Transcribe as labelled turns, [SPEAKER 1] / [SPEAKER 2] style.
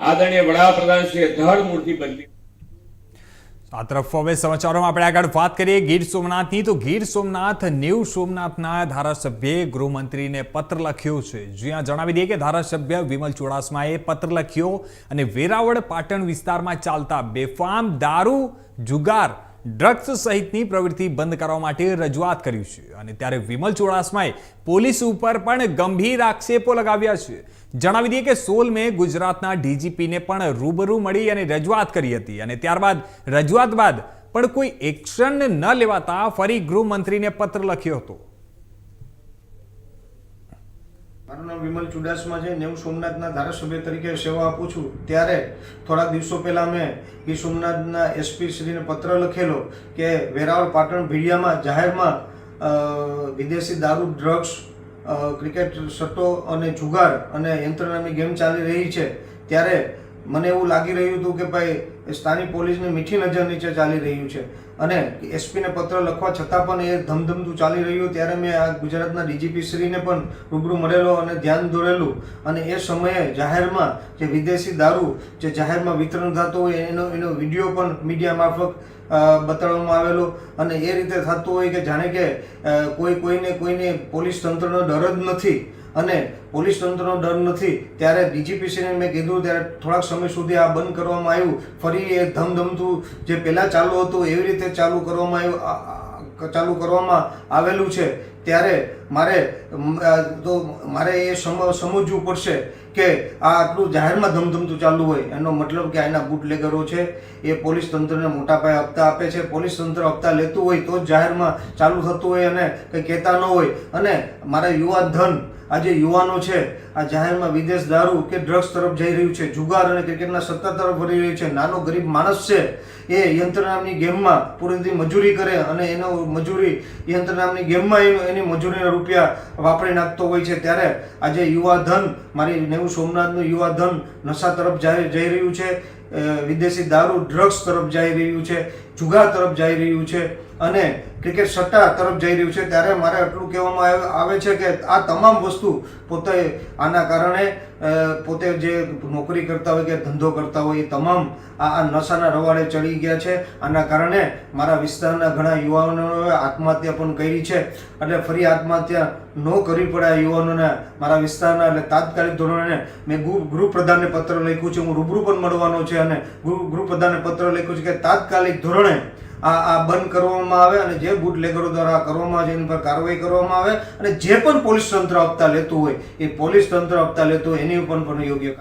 [SPEAKER 1] આદરણીય વડાપ્રધાન શ્રી ધડ મૂર્તિ બદલી.
[SPEAKER 2] આ તરફ હવે સમાચારોમાં આપણે આગળ વાત કરીએ. ગીર સોમનાથની. તો ગીર સોમનાથ ન્યૂ સોમનાથના ધારાસભ્યે ગૃહમંત્રીને પત્ર લખ્યો છે. જ્યાં જણાવી દઈએ કે ધારાસભ્ય વિમલ ચુડાસમાએ પત્ર લખ્યો અને વેરાવળ પાટણ વિસ્તારમાં ચાલતા બેફામ, દારૂ, જુગાર, ડ્રગ્સ સહિતની પ્રવૃત્તિ બંધ કરવા માટે રજૂઆત કરી છે. અને ત્યારે વિમલ ચુડાસમાએ પોલીસ ઉપર પણ ગંભીર આક્ષેપો લગાવ્યા છે. જણાવી દઈએ કે સોલમે ગુજરાતના ડીજીપીને પણ રૂબરૂ મળી અને રજૂઆત કરી હતી અને ત્યારબાદ રજૂઆત બાદ પણ કોઈ એક્શન ન લેવાતા ફરી ગૃહમંત્રીને પત્ર લખ્યો હતો.
[SPEAKER 3] મારું નામ વિમલ ચુડાસમા છે. ને હું સોમનાથના ધારાસભ્ય તરીકે સેવા આપું છું. ત્યારે થોડા દિવસો પહેલાં મેં ગીર સોમનાથના એસપી શ્રીને પત્ર લખેલો કે વેરાવળ પાટણ ભીડિયામાં જાહેરમાં વિદેશી દારૂ, ડ્રગ્સ ક્રિકેટ સટ્ટો અને જુગાર અને યંત્રનામી ગેમ ચાલી રહી છે ત્યારે મને એવું લાગી રહ્યું હતું કે ભાઈ સ્થાનિક પોલીસની મીઠી નજર નીચે ચાલી રહ્યું છે. અને એસપીને પત્ર લખવા છતાં પણ એ ધમધમતું ચાલી રહ્યું. ત્યારે મેં આ ગુજરાતના ડીજીપી શ્રીને પણ રૂબરૂ મળેલો અને ધ્યાન દોરેલું. અને એ સમયે જાહેરમાં જે વિદેશી દારૂ જે જાહેરમાં વિતરણ થતું હોય, એનો એનો વીડિયો પણ મીડિયા મારફત બતાડવામાં આવેલો. અને એ રીતે થતું હોય કે જાણે કે કોઈ, કોઈને કોઈને પોલીસ તંત્રનો ડર જ નથી. અને પોલીસ તંત્રનો ડર નથી. ત્યારે ડીજીપીસીને મેં કીધું, ત્યારે થોડાક સમય સુધી આ બંધ કરવામાં આવ્યું. ફરી એ ધમધમતું જે પહેલાં ચાલુ હતું, એવી રીતે ચાલુ કરવામાં આવ્યું ચાલુ કરવામાં આવેલું છે. ત્યારે મારે તો મારે એ સમ, સમજવું પડશે કે આ આટલું જાહેરમાં ધમધમતું ચાલુ હોય, એનો મતલબ કે આના બુટલેગરો છે, એ પોલીસ તંત્રને મોટા પાયે હપ્તા આપે છે. પોલીસ તંત્ર હપ્તા લેતું હોય તો જ જાહેરમાં ચાલુ થતું હોય અને કંઈ કહેતા ન હોય. અને મારા યુવા ધન, આ જે યુવાનો છે, આ જાહેરમાં વિદેશ દારૂ કે ડ્રગ્સ તરફ જઈ રહ્યું છે, જુગાર અને ક્રિકેટના સત્તા તરફ વળી રહ્યું છે, નાનો ગરીબ માણસ છે, એ યંત્ર નામની ગેમમાં પૂરેથી મજૂરી કરે અને એનો મજૂરી યંત્ર નામની ગેમમાં એનો એની મજૂરીના રૂપિયા વાપરી નાખતો હોય છે ત્યારે આજે યુવા ધન, મારી નેવું સોમનાથનું યુવા ધન નશા તરફ જઈ રહ્યું છે વિદેશી દારૂ ડ્રગ્સ તરફ જઈ રહ્યું છે, જુગાર તરફ જઈ રહ્યું છે અને ક્રિકેટ સટ્ટા તરફ જઈ રહ્યું છે, ત્યારે મારે એટલું કહેવામાં આવે- છે કે આ તમામ વસ્તુ પોતે આના કારણે પોતે જે નોકરી કરતા હોય કે ધંધો કરતા હોય, એ તમામ આ નશાના રવાડે ચડી ગયા છે. આના કારણે મારા વિસ્તારના ઘણા યુવાનોએ આત્મહત્યા પણ કરી છે. એટલે ફરી આત્મહત્યા ન કરવી પડે યુવાનોને મારા વિસ્તારના એટલે તાત્કાલિક ધોરણે મેં ગૃહ, ગૃહપ્રધાનને પત્ર લખ્યું છે. હું રૂબરૂ પણ મળવાનો છે અને ગૃહ, ગૃહપ્રધાનને પત્ર લખ્યું છે કે તાત્કાલિક ધોરણે આ આ બંધ કરવામાં આવે અને જે બુટલેગરો દ્વારા કરવામાં આવે એની પર કાર્યવાહી કરવામાં આવે અને જે પણ પોલીસ તંત્ર હપ્તા લેતું હોય, એ પોલીસ તંત્ર હપ્તા લેતું હોય, એની ઉપર પણ યોગ્ય